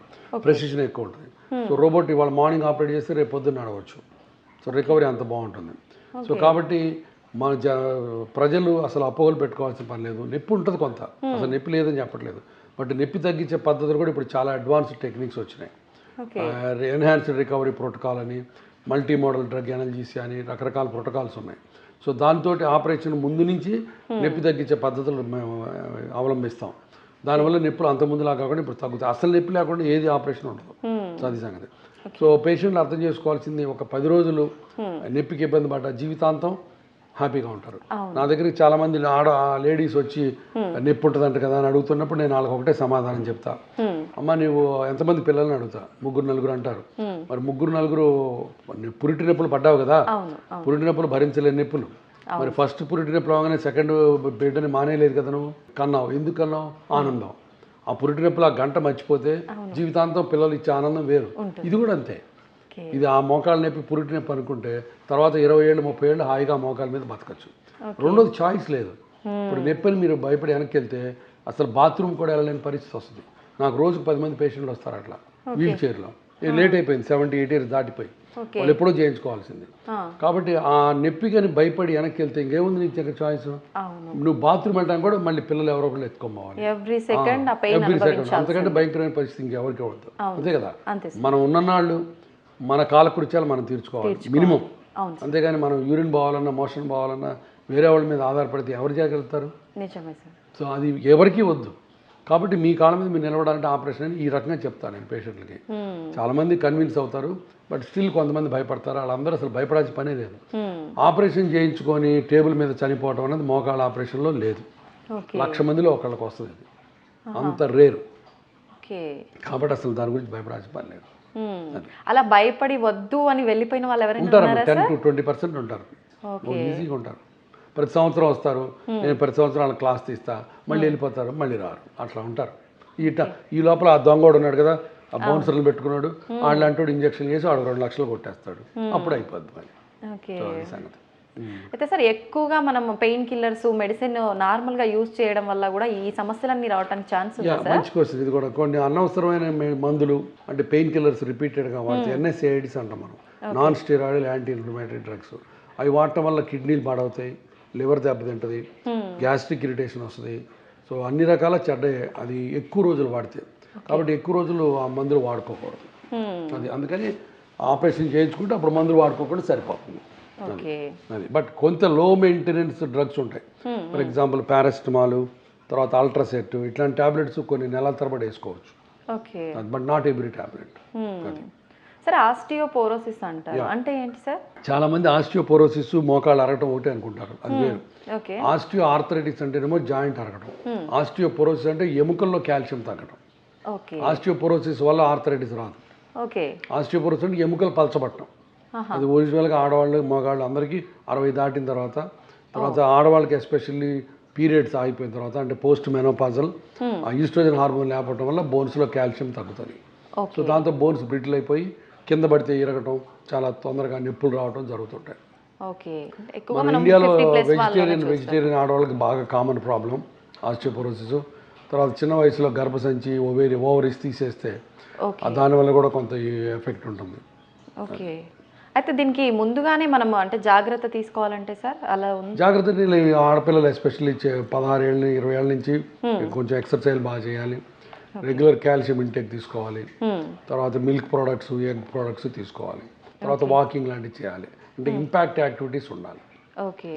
[SPEAKER 3] ప్రెసిషన్ ఎక్కువ ఉంటుంది. సో రోబోట్ ఇవాళ మార్నింగ్ ఆపరేట్ చేస్తే రేపు పొద్దున్న నడవచ్చు. సో రికవరీ అంత బాగుంటుంది. సో కాబట్టి మన జ ప్రజలు అసలు అపోహలు పెట్టుకోవాల్సిన పని లేదు. నొప్పి ఉంటుంది కొంత. అసలు నొప్పి లేదని చెప్పట్లేదు. బట్ నొప్పి తగ్గించే పద్ధతులు కూడా ఇప్పుడు చాలా అడ్వాన్స్డ్ టెక్నిక్స్ వచ్చినాయి. ఎన్హాన్స్డ్ రికవరీ ప్రోటోకాల్ అని మల్టీ మోడల్ డ్రగ్ ఎనర్జీసీ అని రకరకాల ప్రోటోకాల్స్ ఉన్నాయి. సో దాంతో ఆపరేషన్ ముందు నుంచి నొప్పి తగ్గించే పద్ధతులు మేము అవలంబిస్తాం. దానివల్ల నొప్పులు అంత ముందులా కాకుండా ఇప్పుడు తగ్గుతాయి. అసలు నొప్పి లేకుండా ఏది ఆపరేషన్ ఉండదు. అది సంగతి. సో పేషెంట్లు అర్థం చేసుకోవాల్సింది ఒక పది రోజులు నొప్పికి ఇబ్బంది పడ్డ జీవితాంతం హ్యాపీగా ఉంటారు. నా దగ్గరికి చాలా మంది ఆడ లేడీస్ వచ్చి నొప్పి ఉంటుందంట కదా అని అడుగుతున్నప్పుడు నేను వాళ్ళకి ఒకటే సమాధానం చెప్తా. అమ్మ నువ్వు ఎంతమంది పిల్లల్ని అడుగుతా? ముగ్గురు నలుగురు అంటారు. మరి ముగ్గురు నలుగురు పురిటి నొప్పులు పడ్డావు కదా? పురిటి నొప్పులు భరించలేని నొప్పులు. మరి ఫస్ట్ పురిటి నొప్పులు అవగానే సెకండ్ బిడ్డని మానేయలేదు కదా నువ్వు? కన్నావు. ఎందుకు కన్నావు? ఆనందం. ఆ పురిటి నొప్పులు ఆ గంట మర్చిపోతే జీవితాంతం పిల్లలు ఇచ్చే ఆనందం వేరు. ఇది కూడా అంతే. ఇది ఆ మోకాళ్ళ నొప్పి పురిటి నొప్పి అనుకుంటే తర్వాత ఇరవై ఏళ్ళు ముప్పై ఏళ్ళు హాయిగా మోకాళ్ళ మీద బతకచ్చు. రెండోది చాయిస్ లేదు. ఇప్పుడు నొప్పిని మీరు భయపడి వెనక్కి వెళ్తే అసలు బాత్రూమ్ కూడా వెళ్ళలేని పరిస్థితి వస్తుంది. నాకు రోజుకు పది మంది పేషెంట్లు వస్తారు అట్లా వీల్ చైర్లో. లేట్ అయిపోయింది సెవెంటీ ఎయిట్ ఇయర్స్ దాటిపోయి. వాళ్ళు ఎప్పుడో చేయించుకోవాల్సింది.
[SPEAKER 2] ఆ,
[SPEAKER 3] కాబట్టి ఆ నొప్పి కానీ భయపడి వెనక్కి వెళ్తే ఇంకేముంది నీకు దగ్గర చాయిస్ నువ్వు బాత్రూమ్ వెళ్ళడానికి కూడా మళ్ళీ పిల్లలు ఎవరో ఒకళ్ళు ఎత్తుకోవాలి
[SPEAKER 2] ఎవ్రీ సెకండ్
[SPEAKER 3] అంతకంటే భయంకరమైన పరిస్థితి ఇంకెవరికి ఉండదు. అంతే కదా? మనం ఉన్ననాళ్ళు మన కాలకృత్యాలు మనం తీర్చుకోవాలి. మినిమం. అంతేగాని మనం యూరిన్ పోవాలన్నా మోషన్ పోవాలన్నా వేరే వాళ్ళ మీద ఆధారపడితే ఎవరు చేయగలుగుతారు? సో అది ఎవరికీ వద్దు. కాబట్టి మీ కాళ్ళ మీద మీరు నిలబడాలంటే ఆపరేషన్ అని ఈ రకంగా చెప్తాను నేను పేషెంట్లకి. చాలామంది కన్విన్స్ అవుతారు బట్ స్టిల్ కొంతమంది భయపడతారు. వాళ్ళందరూ అసలు భయపడాల్సిన పనే లేదు. ఆపరేషన్ చేయించుకొని టేబుల్ మీద చనిపోవడం అనేది మోకాళ్ళ ఆపరేషన్లో లేదు. లక్ష మందిలో ఒకళ్ళకి వస్తుంది అంత రేరు. కాబట్టి అసలు దాని గురించి భయపడాల్సిన పని లేదు.
[SPEAKER 2] అలా భయపడి వద్దు అని వెళ్ళిపోయిన వాళ్ళు ఎవరైనా
[SPEAKER 3] టెన్ టు ట్వంటీ పర్సెంట్ ఉంటారు. ఈజీగా ఉంటారు. ప్రతి సంవత్సరం వస్తారు. నేను ప్రతి సంవత్సరం క్లాస్ తీస్తా. మళ్ళీ వెళ్ళిపోతారు మళ్ళీ రారు. అట్లా ఉంటారు. ఈ ట- ఈ లోపల ఆ దొంగోడు ఉన్నాడు కదా ఆ బౌన్సర్లు పెట్టుకున్నాడు. వాళ్ళు అంటాడు ఇంజక్షన్ చేసి వాడు రెండు లక్షలు కొట్టేస్తాడు. అప్పుడు అయిపోద్ది మళ్ళీ సంగతి.
[SPEAKER 2] అయితే సార్ ఎక్కువగా మనం పెయిన్ కిల్లర్స్ మెడిసిన్ నార్మల్గా యూజ్ చేయడం వల్ల కూడా ఈ సమస్యలన్నీ రావడానికి ఛాన్స్
[SPEAKER 3] మంచి క్వశ్చన్ ఇది కూడా కొన్ని అనవసరమైన మందులు అంటే పెయిన్ కిల్లర్స్ రిపీటెడ్గా వాడితే ఎన్ఎస్ఏఐడిస్ అంటాం మనం. Non steroid anti inflammatory drugs. అవి వాడటం వల్ల కిడ్నీలు పాడవుతాయి లివర్ దెబ్బతింటుంది గ్యాస్ట్రిక్ ఇరిటేషన్ వస్తుంది. సో అన్ని రకాల చెడ్డ అది ఎక్కువ రోజులు వాడితే. కాబట్టి ఎక్కువ రోజులు ఆ మందులు వాడుకోకూడదు.
[SPEAKER 2] Hmm.
[SPEAKER 3] అది అందుకని ఆపరేషన్ చేయించుకుంటే అప్పుడు మందులు వాడుకోకుండా సరిపోతుంది. అది. బట్ కొంత లో మెయింటెనెన్స్ డ్రగ్స్ ఉంటాయి. ఫర్ ఎగ్జాంపుల్ పారాసిటమాల్ తర్వాత అల్ట్రాసెట్ ఇట్లాంటి టాబ్లెట్స్ కొన్ని నెలల తరబడి వేసుకోవచ్చు.
[SPEAKER 2] Okay.
[SPEAKER 3] But not every tablet
[SPEAKER 2] sir osteoporosis అంటారు. అంటే ఏంటి సార్
[SPEAKER 3] చాలా మంది ఆస్టియోపోరోసిస్ మోకాళ్ళు అరగటం ఒకటే అనుకుంటారు. అది ఆస్టియో ఆర్థరైటిస్ అంటేనేమో జాయింట్ అరగటం. ఆస్టియోపోరోసిస్ అంటే ఎముకల్లో కాల్షియం తగ్గడం ఆస్టియోపోరోసిస్ వల్ల ఆర్థరైటిస్ రాదు.
[SPEAKER 2] ఓకే.
[SPEAKER 3] ఆస్టియోపోరోసిస్ అంటే ఎముకలు పలచబట్టడం. అది ఒరిజినల్గా ఆడవాళ్ళు మగవాళ్ళు అందరికీ అరవై దాటిన తర్వాత తర్వాత ఆడవాళ్ళకి ఎస్పెషల్లీ పీరియడ్స్ ఆగిపోయిన తర్వాత అంటే పోస్ట్ మెనోపాజల్ ఆ ఈస్ట్రోజన్ హార్మోన్ లేకపోవడం వల్ల బోన్స్లో కాల్షియం తగ్గుతుంది. సో దాంతో బోన్స్ బ్రిటిల్ అయిపోయి కింద పడితే ఇరగటం చాలా తొందరగా నొప్పులు రావడం జరుగుతుంటాయి. మన ఇండియాలో వెజిటేరియన్ వెజిటేరియన్ ఆడవాళ్ళకి బాగా కామన్ ప్రాబ్లం ఆస్టియోపోరోసిస్ తర్వాత చిన్న వయసులో గర్భసంచి ఓవేరి ఓవరీస్ తీసేస్తే దానివల్ల కూడా కొంత ఎఫెక్ట్ ఉంటుంది.
[SPEAKER 2] ఓకే. అయితే దీనికి ముందుగానే మనం అంటే జాగ్రత్త తీసుకోవాలంటే సార్ అలా ఉంది?
[SPEAKER 3] జాగ్రత్త ఆడపిల్లలు ఎస్పెషల్లీ పదహారు ఏళ్ళ ఇరవై ఏళ్ళ నుంచి కొంచెం ఎక్సర్సైజ్ బాగా చేయాలి. రెగ్యులర్ కాల్షియం ఇంటేక్ తీసుకోవాలి.
[SPEAKER 2] Hmm.
[SPEAKER 3] తర్వాత మిల్క్ ప్రోడక్ట్స్ ఎగ్ ప్రోడక్ట్స్ తీసుకోవాలి. తర్వాత వాకింగ్ లాంటివి చేయాలి. అంటే ఇంపాక్ట్ యాక్టివిటీస్ ఉండాలి.
[SPEAKER 2] ఓకే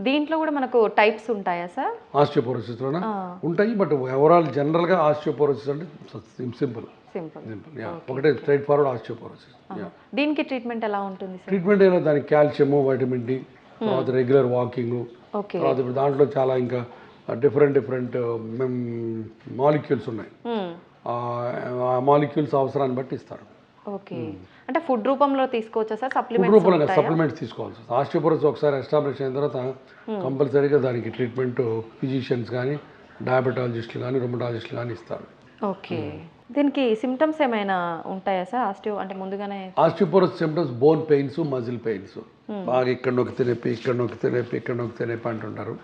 [SPEAKER 2] దీంట్లో కూడా మనకు టైప్స్ ఉంటాయా సార్?
[SPEAKER 3] ఆస్టియోపోరోసిస్లోనే ఉంటాయి బట్ ఓవరాల్ జనరల్గా ఆస్టియోపోరోసిస్ అంటే సింపుల్.
[SPEAKER 2] సింపుల్.
[SPEAKER 3] ఒకటే స్ట్రైట్ ఫార్వర్డ్ ఆస్టియోపోరోసిస్
[SPEAKER 2] దీనికి ట్రీట్మెంట్ ఎలా ఉంటుంది
[SPEAKER 3] ట్రీట్మెంట్ అయినా దానికి కాల్షియము వైటమిన్ డి తర్వాత రెగ్యులర్ వాకింగ్ తర్వాత దాంట్లో చాలా ఇంకా డిఫరెంట్ డిఫరెంట్ మాలిక్యూల్స్ ఉన్నాయి.
[SPEAKER 2] Hmm.
[SPEAKER 3] ఆ మాలిక్యూల్స్ అవసరాన్ని బట్టి ఇస్తారు.
[SPEAKER 2] ఓకే అంటే ఫుడ్ రూపంలో తీసుకోవచ్చా సార్
[SPEAKER 3] రూపంలో సప్లిమెంట్స్ తీసుకోవాల్సి వస్తుంది ఆస్టియోపోరోసిస్ ఒకసారి ఎస్టాబ్లిష్ అయిన తర్వాత కంపల్సరీగా దానికి ట్రీట్మెంట్ ఫిజిషియన్స్ కానీ డయాబెటాలజిస్టులు కానీ రొమటాలజిస్టులు కానీ ఇస్తారు.
[SPEAKER 2] ఓకే దీనికి సిమ్టమ్స్ ఏమైనా ఉంటాయా సార్? ఆస్టియో అంటే ముందుగానే
[SPEAKER 3] osteoporosis symptoms bone pains muscle pains బాగా ఇక్కడ నొక్కితే నొప్పి ఇక్కడ నొక్కితే నొప్పి ఇక్కడ నొక్కితే నొప్పి అంటుంటారు.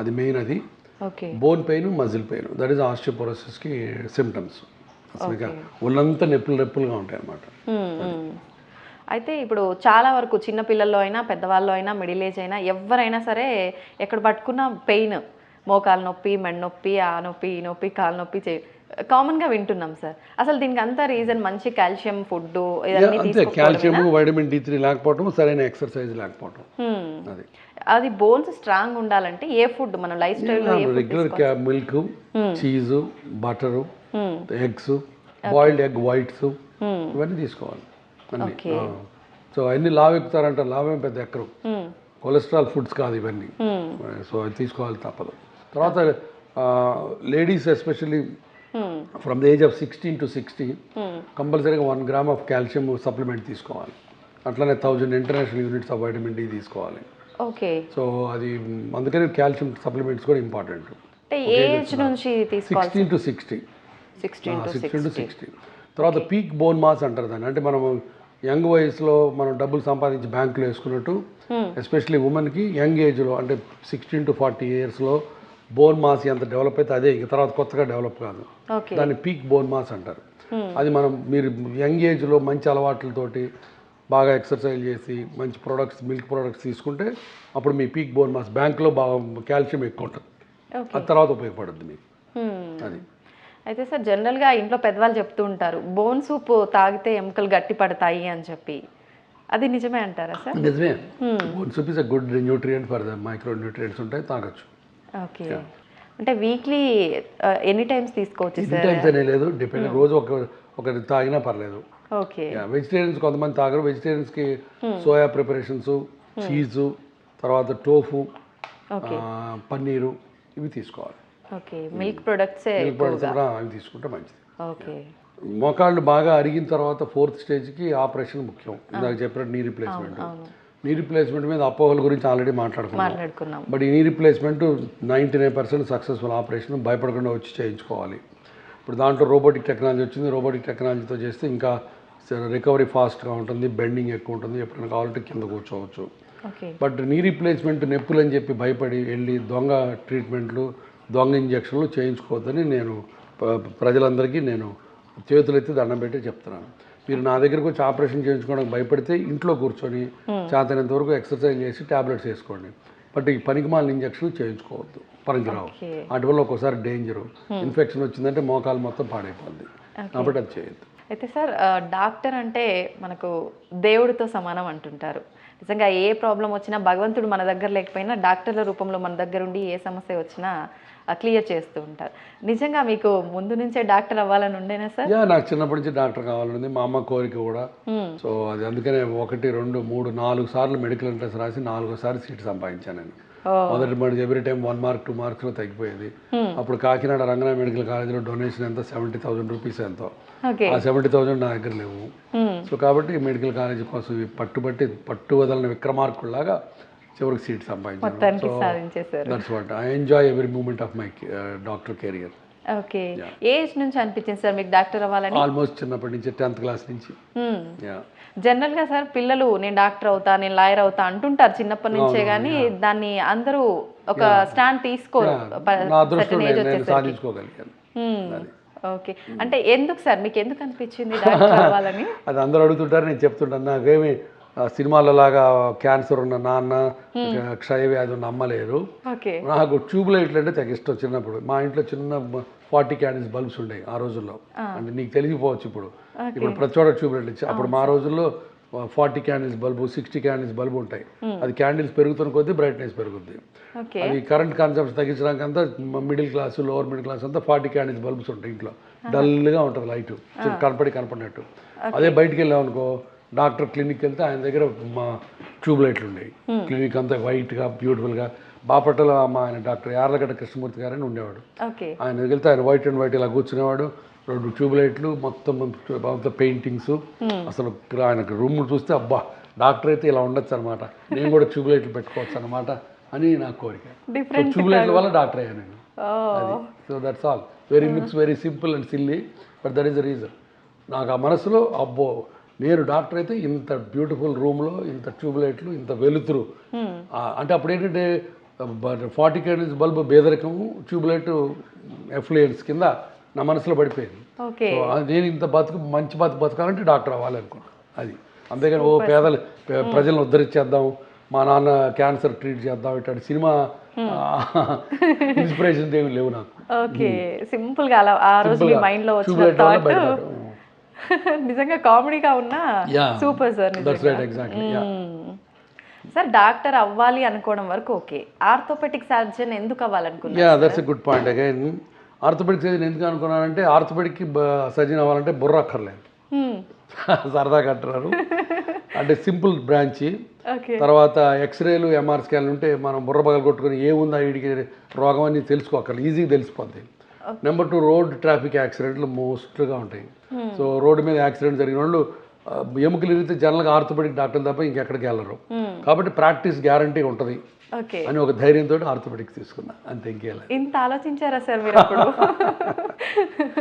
[SPEAKER 3] అది మెయిన్ అది.
[SPEAKER 2] Okay.
[SPEAKER 3] Bone pain muscle pain that is ఆస్టియోపోరోసిస్కి symptoms ఒళ్ళంతా నొప్పులు నొప్పులుగా ఉంటాయి అన్నమాట
[SPEAKER 2] Hmm. అయితే ఇప్పుడు చాలా వరకు చిన్న పిల్లల్లో అయినా పెద్దవాళ్ళు అయినా మిడిల్ ఏజ్ అయినా ఎవరైనా సరే ఎక్కడ పట్టుకున్న పెయిన్ మోకాలు నొప్పి మెడ నొప్పి ఆ నొప్పి ఈ నొప్పి కాలు నొప్పి చే కామన్గా వింటున్నాం సార్ అసలు దీనికి అంతా రీజన్ మంచి కాల్షియం ఫుడ్
[SPEAKER 3] అంతే. కాల్షియం వైటమిన్ డి త్రీ లేకపోవటం సరైన ఎక్సర్సైజ్ లేకపోవటం. అది.
[SPEAKER 2] అది బోన్స్ స్ట్రాంగ్ ఉండాలంటే ఏ ఫుడ్ మన లైఫ్ స్టైల్లో a
[SPEAKER 3] regular milk cheese butter eggs boiled egg whites ఇవన్నీ తీసుకోవాలి. అన్ని. సో అన్ని లావ్ ఎక్కుతారంట లావేం పెద్ద ఎక్కరు. కొలెస్ట్రాల్ ఫుడ్స్ కాదు ఇవన్నీ. సో అది తీసుకోవాలి తప్పదు. తర్వాత ladies especially from the age of sixteen to sixty కంపల్సరీగా one gram of calcium supplement తీసుకోవాలి. అట్లనే thousand international units of vitamin D తీసుకోవాలి.
[SPEAKER 2] ఓకే
[SPEAKER 3] సో అది అందుకని కాల్షియం సప్లిమెంట్స్ కూడా ఇంపార్టెంట్
[SPEAKER 2] ఏజ్ నుంచి
[SPEAKER 3] sixteen to sixty
[SPEAKER 2] sixteen to
[SPEAKER 3] sixteen to sixty తర్వాత peak bone mass అంటారు దాన్ని. అంటే మనం యంగ్ వయసులో మనం డబ్బులు సంపాదించి బ్యాంకులో వేసుకున్నట్టు ఎస్పెషలీ ఉమెన్కి యంగ్ ఏజ్లో అంటే సిక్స్టీన్ టు ఫార్టీ ఇయర్స్లో బోన్ మాస్ ఎంత డెవలప్ అయితే అదే. ఇక తర్వాత కొత్తగా డెవలప్ కాదు. దాన్ని పీక్ బోన్ మాస్ అంటారు. అది మనం మీరు యంగ్ ఏజ్లో మంచి అలవాట్లతోటి బాగా ఎక్సర్సైజ్ చేసి మంచి ప్రొడక్ట్స్ మిల్క్ ప్రొడక్ట్స్ తీసుకుంటే అప్పుడు మీ పీక్ బోన్ మాస్ బ్యాంక్లో బాగా కాల్షియం ఎక్కువ ఉంటుంది. అది తర్వాత ఉపయోగపడుద్ది మీకు. అది.
[SPEAKER 2] అయితే సార్ జనరల్గా ఇంట్లో పెద్దవాళ్ళు చెప్తూ ఉంటారు బోన్ సూప్ తాగితే ఎముకలు గట్టి పడతాయి అని చెప్పి. అది నిజమే అంటారా సార్?
[SPEAKER 3] నిజమే. Bone soup is a good nutrient for the micro nutrients ఉంటాయి తాగొచ్చు.
[SPEAKER 2] ఓకే. అంటే వీక్లీ ఎనీ టైమ్స్ తీసుకోవచ్చు సార్
[SPEAKER 3] టైమ్స్ అనే లేదు. డిపెండ్ రోజు ఒక ఒకటి తాగినా పర్లేదు.
[SPEAKER 2] ఓకే.
[SPEAKER 3] వెజిటేరియన్స్ కొంతమంది తాగరు. వెజిటేరియన్స్కి సోయా ప్రిపరేషన్స్ చీజు తర్వాత టోఫు పన్నీరు ఇవి తీసుకోవాలి.
[SPEAKER 2] ఓకే. మిల్క్ ప్రొడక్ట్సే
[SPEAKER 3] మిల్క్ ప్రొడక్ట్స్ కూడా అవి తీసుకుంటే మంచిది.
[SPEAKER 2] ఓకే.
[SPEAKER 3] మోకాళ్ళు బాగా అరిగిన తర్వాత ఫోర్త్ స్టేజ్కి ఆపరేషన్ ముఖ్యం. ఇందాక చెప్పినట్టు నీ రిప్లేస్మెంట్ నీ రిప్లేస్మెంట్ మీద అపోహల గురించి ఆల్రెడీ మాట్లాడుకున్నాం. బట్ ఈ knee replacement ninety nine percent successful operation భయపడకుండా వచ్చి చేయించుకోవాలి. ఇప్పుడు దాంట్లో రోబోటిక్ టెక్నాలజీ వచ్చింది రోబోటిక్ టెక్నాలజీతో చేస్తే ఇంకా రికవరీ ఫాస్ట్గా ఉంటుంది బెండింగ్ ఎక్కువ ఉంటుంది ఎప్పుడైనా కావాలంటే కింద కూర్చోవచ్చు. బట్ నీ రీప్లేస్మెంట్ నొప్పులు అని చెప్పి భయపడి వెళ్ళి దొంగ ట్రీట్మెంట్లు దొంగ ఇంజక్షన్లు చేయించుకోవద్దని నేను ప్రజలందరికీ నేను చేతులెత్తి దండం పెట్టి చెప్తున్నాను. మీరు నా దగ్గరకు వచ్చి ఆపరేషన్ చేయించుకోవడానికి భయపడితే ఇంట్లో కూర్చొని చేతనంత వరకు ఎక్సర్సైజ్ చేసి టాబ్లెట్స్ వేసుకోండి. బట్ ఈ పనికిమాలిన ఇంజక్షన్లు చేయించుకోవద్దు. పనికిరావు వాటి వల్ల ఒక్కోసారి డేంజరు. ఇన్ఫెక్షన్ వచ్చిందంటే మోకాలు మొత్తం పాడైపోద్ది. కాబట్టి అది చేయొద్దు.
[SPEAKER 2] అయితే సార్ డాక్టర్ అంటే మనకు దేవుడితో సమానం అంటుంటారు. నిజంగా ఏ ప్రాబ్లం వచ్చినా భగవంతుడు మన దగ్గర లేకపోయినా డాక్టర్ల రూపంలో మన దగ్గర ఉండి ఏ సమస్య వచ్చినా క్లియర్ చేస్తూ ఉంటారు. నిజంగా మీకు ముందు నుంచే డాక్టర్ అవ్వాలని ఉండేనా సార్?
[SPEAKER 3] యా నాకు చిన్నప్పటి నుంచి డాక్టర్ కావాలని మా అమ్మ కోరిక కూడా. సో అది అందుకనే ఒకటి రెండు మూడు నాలుగు సార్లు మెడికల్ ఎంట్రన్స్ రాసి నాలుగోసారి సీట్ సంపాదించాను నేను. మొదటి మరి every time one mark two మార్క్స్లో తగ్గిపోయేది. అప్పుడు కాకినాడ రంగనా మెడికల్ కాలేజీలో డొనేషన్ ఎంత? సెవెంటీ థౌసండ్ రూపీస్ ఎంతో. ఆ సెవెంటీ థౌసండ్ నా దగ్గర లేవు. సో కాబట్టి మెడికల్ కాలేజీ కోసం పట్టుబట్టి పట్టు వదలని విక్రమార్కుల్లాగా చివరికి సీట్ సంపాదించాను. That's what I enjoy every moment of my doctor career
[SPEAKER 2] okay age నుంచి అనిపించింది సార్ మీకు డాక్టర్ అవ్వాలని?
[SPEAKER 3] ఆల్మోస్ట్ చిన్నప్పటి నుంచి టెన్త్ క్లాస్ నుంచి.
[SPEAKER 2] జనరల్గా సార్ పిల్లలు నేను డాక్టర్ అవుతా నేను లాయర్ అవుతా అంటుంటారు చిన్నప్పటి నుంచే కానీ దాన్ని అందరూ ఒక స్టాండ్ తీసుకోరు.
[SPEAKER 3] నా అదృష్టం నేను నేను సాధించుకోగలిగాను.
[SPEAKER 2] ఓకే అంటే ఎందుకు సార్? మీకు ఎందుకు అనిపించింది డాక్టర్ *laughs* అవ్వాలని?
[SPEAKER 3] అది అందరూ అడుగుతుంటారు నేను చెప్తుంటాను. నాకేమి ఆ, సినిమాలో లాగా క్యాన్సర్ ఉన్న నాన్న క్షయ వ్యాధి ఉన్న అమ్మ లేరు. నాకు ట్యూబ్ లైట్లు అంటే తెగ ఇష్టం చిన్నప్పుడు. మా ఇంట్లో చిన్న ఫార్టీ క్యాండిల్స్ బల్బ్స్ ఉండేవి ఆ రోజుల్లో. అంటే నీకు తెలిసిపోవచ్చు ఇప్పుడు. ఇప్పుడు ప్రతి చోట ట్యూబ్ లైట్లు ఇచ్చి అప్పుడు మా రోజుల్లో forty candles bulb sixty candles bulb ఉంటాయి. అది క్యాండిల్స్ పెరుగుతున్న కొద్దీ బ్రైట్నెస్ పెరుగుద్ది. అది కరెంట్ కన్సంప్షన్ తగ్గించడానికి అంతా middle class lower middle class అంతా ఫార్టీ క్యాండిల్స్ బల్బ్స్ ఉంటాయి ఇంట్లో. డల్గా ఉంటుంది లైట్. కనపడి కనపడినట్టు. అదే బయటికి వెళ్ళాం అనుకో డాక్టర్ క్లినిక్ వెళ్తే ఆయన దగ్గర మా ట్యూబ్ లైట్లు ఉండేవి క్లినిక్ అంతా వైట్గా బ్యూటిఫుల్గా. బాపట్ల మా ఆయన డాక్టర్ యార్లగడ్డ కృష్ణమూర్తి గారని ఉండేవాడు. ఆయన వెళ్తే ఆయన వైట్ అండ్ వైట్ ఇలా కూర్చునేవాడు. రెండు ట్యూబ్ లైట్లు మొత్తం పెయింటింగ్స్. అసలు ఆయనకు రూమ్ చూస్తే అబ్బా డాక్టర్ అయితే ఇలా ఉండొచ్చు అనమాట నేను కూడా ట్యూబ్ లైట్లు పెట్టుకోవచ్చు అనమాట అని నా కోరిక.
[SPEAKER 2] డిఫరెంట్
[SPEAKER 3] ట్యూబ్ లైట్ల వల్ల డాక్టర్ అయ్యాను నేను. So that's all very mix very simple and silly but that is the reason నాకు ఆ మనసులో అబ్బో నేను డాక్టర్ అయితే ఇంత బ్యూటిఫుల్ రూమ్లో ఇంత ట్యూబ్ లైట్లు ఇంత వెలుతురు. అంటే అప్పుడు ఏంటంటే ఫార్టీ క్యాండిల్స్ బల్బ్ బేదరికము ట్యూబ్ లైట్ ఎఫ్లుయెన్స్ కింద నా మనసులో పడిపోయింది. నేను ఇంత బతుకు మంచి బతుకు బతకాలంటే డాక్టర్ అవ్వాలి అనుకున్నాను అది. అంతేగాని ఓ పేదలు ప్రజలను ఉద్ధరించేద్దాం మా నాన్న క్యాన్సర్ ట్రీట్ చేద్దాం ఇట్లాంటి సినిమా ఇన్స్పిరేషన్ ఏమి లేవు నాకు.
[SPEAKER 2] ఓకే. సింపుల్గా అలా ఆ రోజు మీ మైండ్లో వచ్చిన *laughs* నిజంగా కామెడీగా ఉన్నా. Super sir
[SPEAKER 3] that's right exactly
[SPEAKER 2] sir doctor అవ్వాలి అనుకోవడం వరకు ఓకే. ఆర్థోపెటిక్ సర్జన్ ఎందుకు అవ్వాలనుకున్నారు
[SPEAKER 3] yeah that's a good point again orthopaedic surgeon ఎందుకు అనుకున్నానంటే ఆర్థోపెడిక్కి సర్జన్ అవ్వాలంటే బుర్ర అక్కర్లేదు. *laughs* సరదాగా అంటున్నారు అంటే సింపుల్ బ్రాంచ్. తర్వాత ఎక్స్రేలు ఎంఆర్ స్కాన్లు ఉంటే మనం బుర్ర పగలు కొట్టుకుని ఏముందా వీడికి రోగం అని తెలుసుకోకర్లేదు ఈజీగా తెలిసిపోద్ది. నెంబర్ టూ రోడ్ ట్రాఫిక్ యాక్సిడెంట్లు మోస్ట్గా ఉంటాయి. సో రోడ్డు మీద యాక్సిడెంట్ జరిగిన వాళ్ళు ఎముకలు ఇరిగితే జనరల్గా ఆర్థోపెడిక్ డాక్టర్ తప్ప ఇంకెక్కడికి వెళ్ళరు. కాబట్టి ప్రాక్టీస్ గ్యారంటీ ఉంటుంది. అని ఒక ధైర్యంతో ఆర్థోపెడిక్స్ తీసుకున్నా. అంతే ఇంకేలా
[SPEAKER 2] ఇంత ఆలోచించారా సార్ మీరు *laughs*